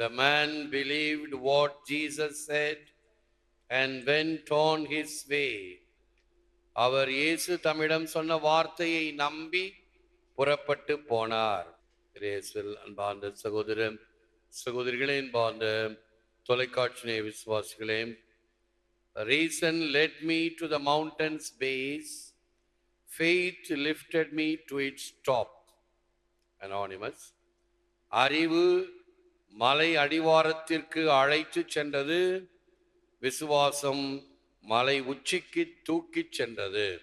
The man believed what Jesus said and went on his way. அவர் இயேசு தம்மிடம் சொன்ன வார்த்தையை நம்பி புறப்பட்டு போனார் இயேசில் அன்பார்ந்த சகோதரம் சகோதரிகளே அன்பார்ந்த தொலைக்காட்சி விசுவாசிகளே reason led me to the mountains base faith lifted me to its top anonymous அறிவு மலை அடிவாரத்திற்கு அழைத்து சென்றது. விசுவாசம் மலை உச்சிக்கு தூக்கிச் சென்றது.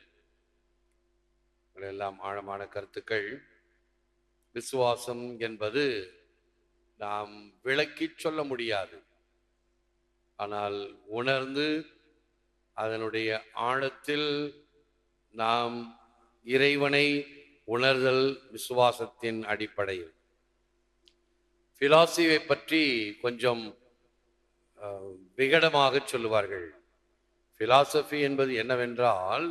எல்லாம் ஆழமான கருத்துக்கள். விசுவாசம் என்பது நாம் விளக்கி சொல்ல முடியாது. ஆனால் உணர்ந்து அதனுடைய ஆழத்தில் நாம் இறைவனை உணர்தல் விசுவாசத்தின் அடிப்படையில். பிலாசிவை பற்றி கொஞ்சம் விகடமாக சொல்லுவார்கள். பிலாசபி என்பது என்னவென்றால்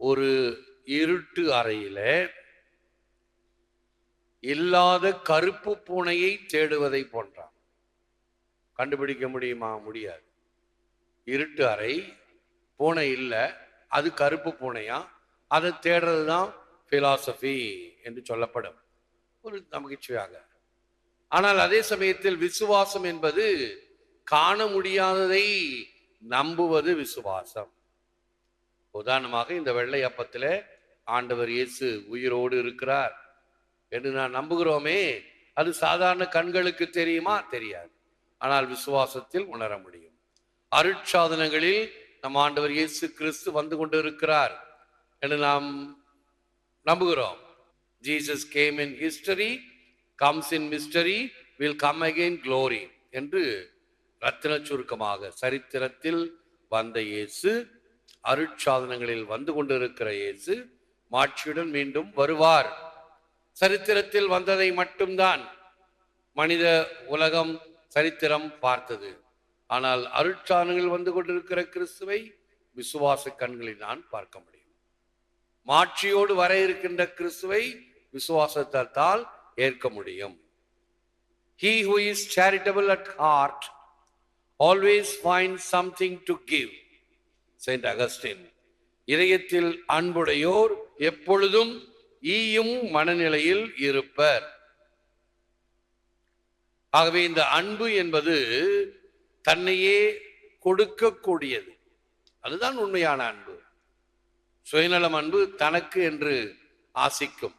ஒரு இருட்டு அறையில இல்லாத கருப்பு பூனையை தேடுவதை போன்றான். கண்டுபிடிக்க முடியுமா? முடியாது. இருட்டு அறை பூனை இல்லை அது கருப்பு பூனையா? அதை தேடுறது தான் பிலாசபி என்று சொல்லப்படும். ஒரு நகைச்சுவையாக ஆனால் அதே சமயத்தில் விசுவாசம் என்பது காண முடியாததை நம்புவது விசுவாசம். உதாரணமாக இந்த வெள்ளை அப்பத்தில் ஆண்டவர் இயேசு உயிரோடு இருக்கிறார் என்று நான் நம்புகிறோமே. அது சாதாரண கண்களுக்கு தெரியுமா? தெரியாது. ஆனால் விசுவாசத்தில் உணர முடியும். அருட்சாதனங்களில் நம் ஆண்டவர் இயேசு கிறிஸ்து வந்து கொண்டு இருக்கிறார் என்று நாம் நம்புகிறோம். Jesus came in history comes in mystery will come again glory என்று ரத்தின சுருக்கமாக சரித்திரத்தில் வந்த இயேசு அருட்சாதனங்களில் வந்து கொண்டிருக்கிற இயேசு மாட்சியுடன் மீண்டும் வருவார். சரித்திரத்தில் வந்ததை மட்டும்தான் மனித உலகம் சரித்திரம் பார்த்தது. ஆனால் அருட்சாதனங்கள் வந்து கொண்டிருக்கிற கிறிஸ்துவை விசுவாச கண்களில் நான் பார்க்க முடியும். மாட்சியோடு வர இருக்கின்ற கிறிஸ்துவை விசுவாசத்தால் ஏற்க முடியும். He who is charitable at heart always find something to give Saint Augustine இதயத்தில் அன்புடையோர் எப்பொழுதும் ஈயும் மனநிலையில் இருப்பர். ஆகவே இந்த அன்பு என்பது தன்னையே கொடுக்கக்கூடியது. அதுதான் உண்மையான அன்பு. சுயநலம் அன்பு தனக்கு என்று ஆசிக்கும்.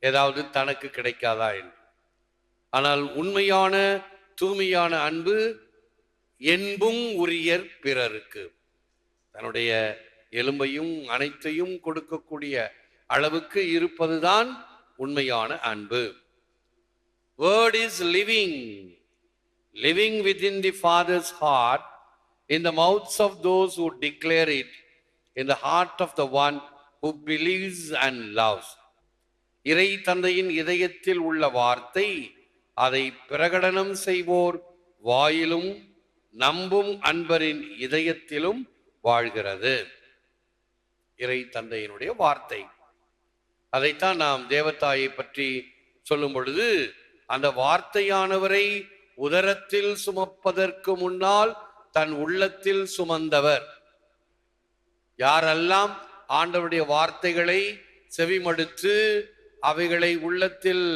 ஏதாவது தனக்கு கிடைக்காதா என்று. ஆனால் உண்மையான தூய்மையான அன்பு என்பும் உரியர் பிறருக்கு. தன்னுடைய எலும்பையும் அனைத்தையும் கொடுக்கக்கூடிய அளவுக்கு இருப்பதுதான் உண்மையான அன்பு. Word is living living within the father's heart in the mouths of those who declare it in the heart of the one who believes and loves இறை தந்தையின் இதயத்தில் உள்ள வார்த்தை அதை பிரகடனம் செய்வோர் வாயிலும் நம்பும் அன்பரின் இதயத்திலும் வாழ்கிறது. இறை தந்தையினுடைய வார்த்தை. அதைத்தான் நாம் தேவத்தாயை பற்றி சொல்லும் பொழுது அந்த வார்த்தையானவரை உதரத்தில் சுமப்பதற்கு முன்னால் தன் உள்ளத்தில் சுமந்தவர். யாரெல்லாம் ஆண்டவருடைய வார்த்தைகளை செவிமடுத்து அவைகளை உள்ளத்தில்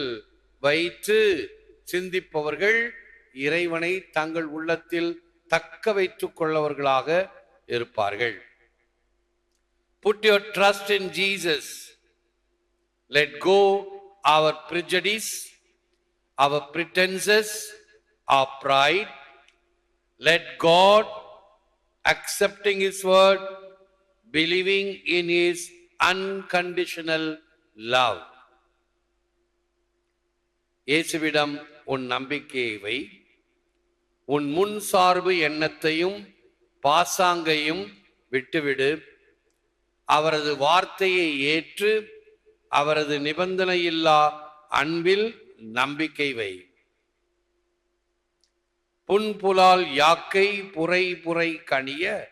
வைத்து சிந்திப்பவர்கள் இறைவனை தங்கள் உள்ளத்தில் தக்க வைத்துக் கொள்ளவர்களாக இருப்பார்கள் put your trust in Jesus let go our prejudices our pretences are pride let God accepting his word believing in his unconditional love இயேசுவிடம் உன் நம்பிக்கையை வை. உன் முன் சார்பு எண்ணத்தையும் பாசாங்கையும் விட்டுவிடு. அவரது வார்த்தையை ஏற்று அவரது நிபந்தனையில்லா அன்பில் நம்பிக்கை வை. புன்புலால் யாக்கை புரை புரை கனிய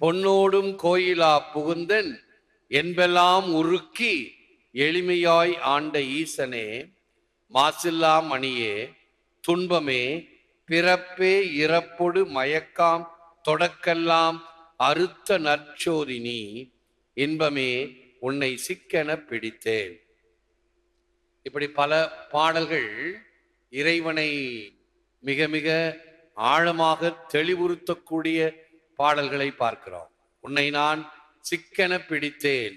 பொன்னோடும் கோயிலா புகுந்தன் என்பெல்லாம் உருக்கி எளிமையாய் ஆண்ட ஈசனே மாசில்லா மணியே துன்பமே பிறப்பே இறப்பொடு மயக்காம் தொடக்கெல்லாம் அறுத்த நற்சோதினி இன்பமே உன்னை சிக்கென பிடித்தேன். இப்படி பல பாடல்கள் இறைவனை மிக மிக ஆழமாக தெளிவுறுத்தக்கூடிய பாடல்களை பார்க்கிறோம். உன்னை நான் சிக்கென பிடித்தேன்.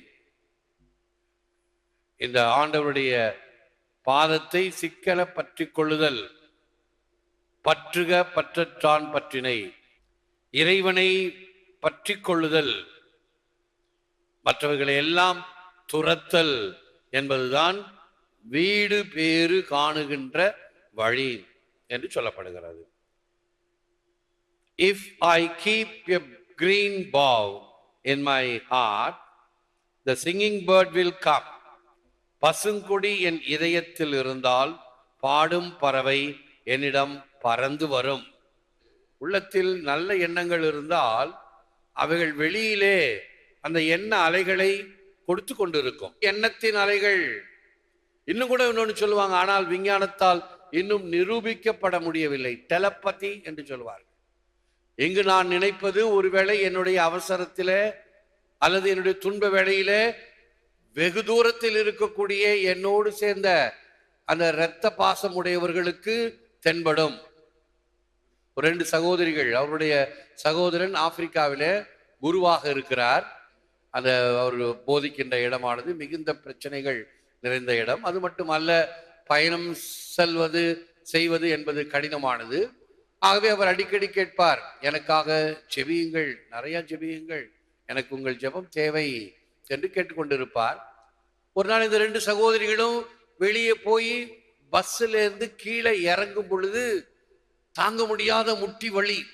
இந்த ஆண்டவருடைய பாதத்தை சிக்கல பற்றி கொள்ளுதல் பற்றுக பற்றற்றான் பற்றினை. இறைவனை பற்றி கொள்ளுதல் மற்றவர்களை எல்லாம் துரத்தல் என்பதுதான் வீடு பேறு காணுகின்ற வழி என்று சொல்லப்படுகிறது. If I keep a green bough in my heart the singing bird will come பசுங்கொடி என் இதயத்தில் இருந்தால் பாடும் பறவை என்னிடம் பறந்து வரும். உள்ளத்தில் நல்ல எண்ணங்கள் இருந்தால் அவைகள் வெளியிலே அந்த எண்ண அலைகளை கொடுத்து கொண்டிருக்கும். எண்ணத்தின் அலைகள் இன்னும் கூட இன்னொன்று சொல்லுவாங்க ஆனால் விஞ்ஞானத்தால் இன்னும் நிரூபிக்கப்பட முடியவில்லை. டெலப்பதி என்று சொல்வார்கள். இங்கு நான் நினைப்பது ஒருவேளை என்னுடைய அவசரத்திலே அல்லது என்னுடைய துன்ப வேளையிலே வெகு தூரத்தில் இருக்கக்கூடிய என்னோடு சேர்ந்த அந்த இரத்த பாசம் உடையவர்களுக்கு தென்படும். ஒரு ரெண்டு சகோதரிகள் அவருடைய சகோதரன் ஆப்பிரிக்காவிலே குருவாக இருக்கிறார். அந்த அவர் போதிக்கின்ற இடமானது மிகுந்த பிரச்சனைகள் நிறைந்த இடம். அது மட்டுமல்ல பயணம் செல்வது செய்வது என்பது கடினமானது. ஆகவே அவர் அடிக்கடி கேட்பார் எனக்காக ஜெபியுங்கள் நிறைய ஜெபியுங்கள் எனக்கு உங்கள் ஜெபம் தேவை என்று கேட்டுக்கொண்டிருப்பார். ஒரு நாள் இந்த ரெண்டு சகோதரிகளும் வெளியே போய் பஸ்ஸில் இருந்து கீழே இறங்கும் பொழுது தாங்க முடியாத முட்டி வழி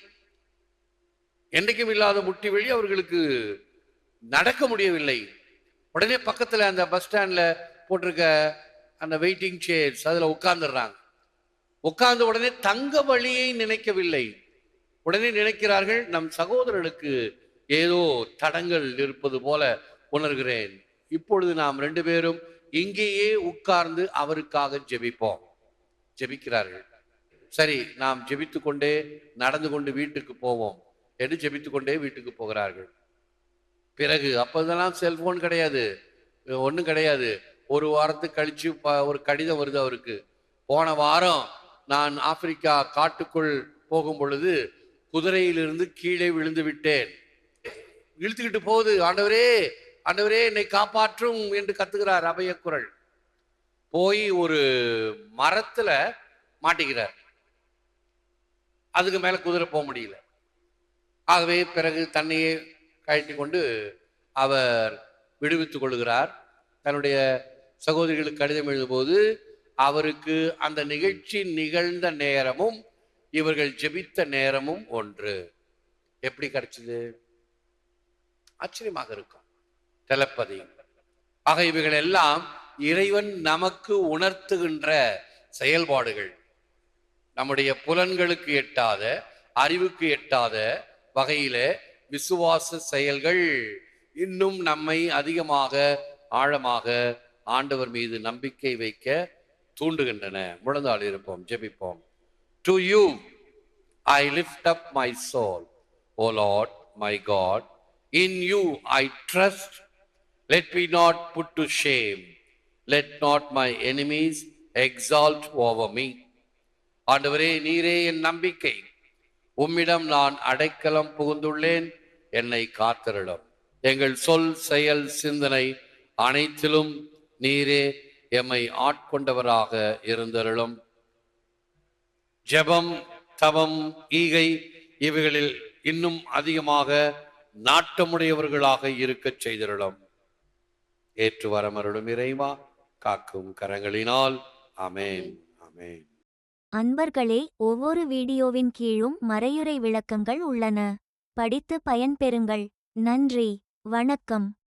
என்றைக்கும் இல்லாத முட்டி வழி அவர்களுக்கு நடக்க முடியவில்லை. உடனே பக்கத்துல அந்த பஸ் ஸ்டாண்ட்ல போட்டிருக்க அந்த வெயிட்டிங் சேர்ஸ் அதுல உட்கார்ந்துடுறாங்க. உட்கார்ந்த உடனே தங்க வழியை நினைக்கவில்லை. உடனே நினைக்கிறார்கள் நம் சகோதரனுக்கு ஏதோ தடங்கள் இருப்பது போல உணர்கிறேன். இப்பொழுது நாம் ரெண்டு பேரும் இங்கேயே உட்கார்ந்து அவருக்காக ஜெபிப்போம். ஜெபிக்கிறார்கள். சரி நாம் ஜெபித்து கொண்டே நடந்து கொண்டு வீட்டுக்கு போவோம் என்று ஜெபித்து கொண்டே வீட்டுக்கு போகிறார்கள். பிறகு அப்போதெல்லாம் செல்போன் கிடையாது. ஒன்றும் கிடையாது. ஒரு வாரத்துக்கு கழிச்சு ஒரு கடிதம் வருது அவருக்கு. போன வாரம் நான் ஆப்பிரிக்கா காட்டுக்குள் போகும் பொழுது குதிரையிலிருந்து கீழே விழுந்து விட்டேன். இழுத்துக்கிட்டு போகுது ஆண்டவரே! அண்டவரே என்னை காப்பாற்றும் என்று கத்துகிறார் அபயக்குரல் போய் ஒரு மரத்துல மாட்டிக்கிறார். அதுக்கு மேல குதிரை போக முடியல. ஆகவே பிறகு தன்னையே கழட்டி கொண்டு அவர் விடுவித்துக் கொள்கிறார். தன்னுடைய சகோதரிகளுக்கு கடிதம் எழுதும்போது அவருக்கு அந்த நிகழ்ச்சி நிகழ்ந்த நேரமும் இவர்கள் ஜெபித்த நேரமும் ஒன்று. எப்படி கிடைச்சது? ஆச்சரியமாக இருக்கும். தெலப்பதி ஆக இவைகள் எல்லாம் இறைவன் நமக்கு உணர்த்துகின்ற செயல்பாடுகள். நம்முடைய புலன்களுக்கு எட்டாத அறிவுக்கு எட்டாத வகையில விசுவாச செயல்கள் இன்னும் நம்மை அதிகமாக ஆழமாக ஆண்டவர் மீது நம்பிக்கை வைக்க தூண்டுகின்றன. முழந்தாள் இருப்போம் ஜெபிப்போம். To you I lift up my soul O Lord my God in you I trust let be not put to shame let not my enemies exalt over me ஆண்டவரே நீரே என் நம்பிக்கை. உம்மிடம் நான் அடைக்கலம் புகுந்துள்ளேன். என்னை காத்திருளும். எங்கள் சொல் செயல் சிந்தனை அனைத்திலும் நீரே எம்மை ஆட்கொண்டவராக இருந்தருளும். ஜெபம் தவம் ஈகை இவைகளில் இன்னும் அதிகமாக நாட்டமுடையவர்களாக இருக்கச் செய்திருளும். ஏற்று வரமருளும் இறைவா காக்கும் கரங்களினால். அமேன் அமேன் அன்பர்களே ஒவ்வொரு வீடியோவின் கீழும் மறையுறை விளக்கங்கள் உள்ளன. படித்து பயன்பெறுங்கள். நன்றி. வணக்கம்.